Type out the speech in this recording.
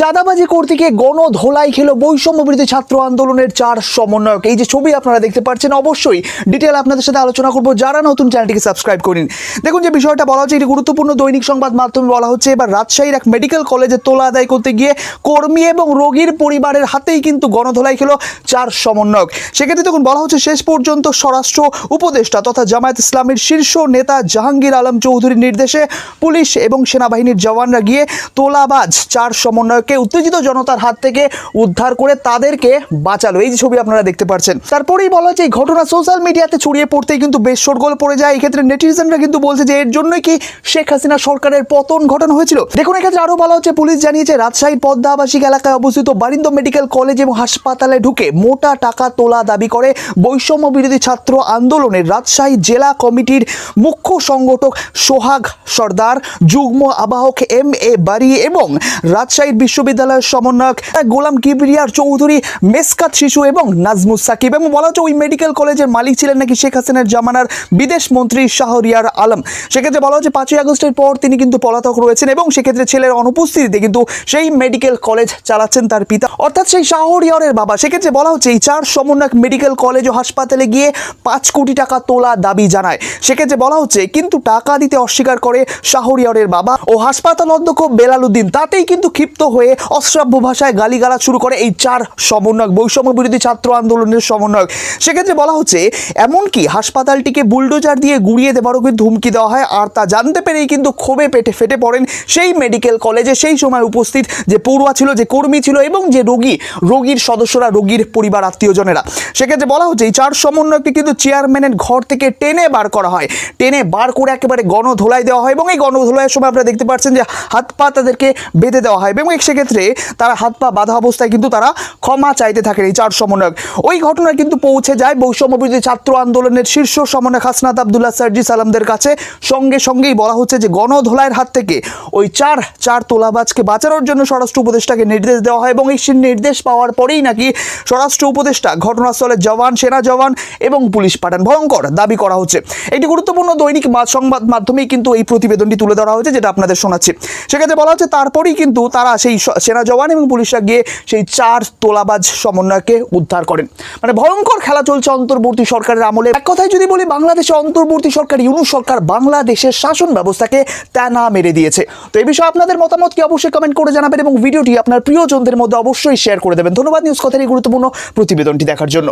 চাঁদাবাজি করতে গিয়ে গণধোলাই খেলো বৈষম্য বিরোধী ছাত্র আন্দোলনের চার সমন্বয়ক। এই যে ছবি আপনারা দেখতে পাচ্ছেন, অবশ্যই ডিটেল আপনাদের সাথে আলোচনা করব। যারা নতুন চ্যানেলটিকে সাবস্ক্রাইব করেন, দেখুন যে বিষয়টা বলা হচ্ছে, একটি গুরুত্বপূর্ণ দৈনিক সংবাদ মাধ্যমে বলা হচ্ছে, এবার রাজশাহীর এক মেডিকেল কলেজে তোলা আদায় করতে গিয়ে কর্মী এবং রোগীর পরিবারের হাতেই কিন্তু গণধোলাই খেলো চার সমন্বয়ক। সেক্ষেত্রে তখন বলা হচ্ছে শেষ পর্যন্ত স্বরাষ্ট্র উপদেষ্টা তথা জামায়াত ইসলামের শীর্ষ নেতা জাহাঙ্গীর আলম চৌধুরীর নির্দেশে পুলিশ এবং সেনাবাহিনীর জওয়ানরা গিয়ে তোলাবাজ চার সমন্বয়ককে উত্তেজিত জনতার হাত থেকে উদ্ধার করে তাদেরকে বাঁচালো। এই যে ছবি আপনারা দেখতে পাচ্ছেন তারপরেই বলা হচ্ছে এই ঘটনা সোশ্যাল মিডিয়াতে ছড়িয়ে পড়তেই কিন্তু বেশ শোরগোল পড়ে যায়। এই ক্ষেত্রে নেটিজেনরা কিন্তু বলছে যে, এর জন্যই কি শেখ হাসিনা সরকারের পতন ঘটানো হয়েছিল? দেখুন, এক্ষেত্রে আরও বলা হচ্ছে, পুলিশ জানিয়েছে রাজশাহীর পদ্মা আবাসিক এলাকায় অবস্থিত বারিন্দ মেডিকেল কলেজ এবং হাসপাতালে ঢুকে মোটা টাকা তোলা দাবি করে বৈষম্য বিরোধী ছাত্র আন্দোলনের রাজশাহী জেলা কমিটির মুখ্য সংগঠক সোহাগ সর্দার, যুগ্ম আবাহক এম এ বাড়ি এবং রাজশাহী বিশ্ববিদ্যালয়ের সমন্বয়ক গোলাম কিবরিয়ার চৌধুরী, মেসকাত শিশু এবং নাজমুস সাকিব। এবং বলা হচ্ছে ওই মেডিকেল কলেজের মালিক ছিলেন নাকি শেখ হাসিনার জামানার বিদেশ মন্ত্রী শাহরিয়ার আলম। সেক্ষেত্রে বলা হচ্ছে পাঁচই আগস্টের পর তিনি কিন্তু পলাতক রয়েছেন এবং সেক্ষেত্রে ছেলের অনুপস্থিতিতে কিন্তু সেই মেডিকেল কলেজ চালাচ্ছেন তার পিতা। অর্থাৎ সেই শাহরিয়ারের বাবা। সেক্ষেত্রে বলা হচ্ছে এই চার সমন্বয়ক মেডিকেল কলেজ ও হাসপাতালে গিয়ে পাঁচ কোটি টাকা তোলা দাবি জানায়। সেক্ষেত্রে বলা হচ্ছে কিন্তু টাকা দিতে অস্বীকার করে শাহরিয়ারের বাবা ও হাসপাতাল অধ্যক্ষ বেলাল উদ্দিন। তাতেই কিন্তু ক্ষিপ্ত হয়ে অশ্রাব্য ভাষায় গালিগালাজ শুরু করে এই চার সমন্বয়ক, বৈষম্য বিরোধী ছাত্র আন্দোলনের সমন্বয়ক। সেক্ষেত্রে বলা হচ্ছে, এমনকি হাসপাতালটিকে বুলডোজার দিয়ে গুড়িয়ে দেওয়ারও কিন্তু হুমকি দেওয়া হয়। আর তা জানতে পেরেই কিন্তু ক্ষোভে পেটে ফেটে পড়েন সেই মেডিকেল কলেজে। সেই সময় উপস্থিত যে পড়ুয়া ছিল, যে কর্মী ছিল এবং যে রোগী, রোগীর সদস্যরা, রোগীর পরিবার আত্মীয়জনেরা। সেক্ষেত্রে বলা হচ্ছে, এই চার সমন্বয়কে কিন্তু চেয়ারম্যানের ঘর থেকে টেনে বার করা হয়। টেনে বার করে একেবারে গণধোলাই দেওয়া হয় এবং এই গণধোলাইয়ের সময় আপনারা দেখতে পাচ্ছেন যে হাত পা তাদেরকে বেঁধে দেওয়া হয় এবং সেক্ষেত্রে তারা হাত পা বাঁধা অবস্থায় কিন্তু তারা ক্ষমা চাইতে থাকেন এই চার সমন্বয়ক। ওই ঘটনা কিন্তু পৌঁছে যায় বৈষম্য বিরোধী ছাত্র আন্দোলনের শীর্ষ সমন্বয়ক হাসনাত আবদুল্লাহ সার্জি সালামদের কাছে। সঙ্গে সঙ্গেই বলা হচ্ছে যে গণধোলাইয়ের হাত থেকে ওই চার চার তোলাবাজকে বাঁচানোর জন্য স্বরাষ্ট্র উপদেষ্টাকে নির্দেশ দেওয়া হয় এবং এই নির্দেশ পাওয়ার পরেই নাকি স্বরাষ্ট্র উপদেষ্টা, ঘটনাস্থলে জওয়ান, সেনা জওয়ান এবং পুলিশ পাঠান। ভয়ঙ্কর দাবি করা হচ্ছে। একটি গুরুত্বপূর্ণ দৈনিক সংবাদ মাধ্যমেই কিন্তু এই প্রতিবেদনটি তুলে ধরা হয়েছে, যেটা আপনাদের শোনাচ্ছি। সেক্ষেত্রে বলা হচ্ছে তারপরেই কিন্তু তারা সেই সেনা জওয়ান এবং পুলিশরা গিয়ে সেই চার তোলাবাজ সমন্বয়কে উদ্ধার করেন। মানে ভয়ঙ্কর খেলা চলছে অন্তর্বর্তী সরকারের আমলে। এক কথায় যদি বলি, বাংলাদেশে অন্তর্বর্তী সরকার, ইউনু সরকার বাংলাদেশের শাসন ব্যবস্থাকে টানা মেরে দিয়েছে। তো এই বিষয়ে আপনাদের মতামত কি অবশ্যই কমেন্ট করে জানাবেন এবং ভিডিওটি আপনার প্রিয়জনদের মধ্যে অবশ্যই শেয়ার করে দেবেন। ধন্যবাদ নিউজ কথার এই গুরুত্বপূর্ণ প্রতিবেদনটি দেখার জন্য।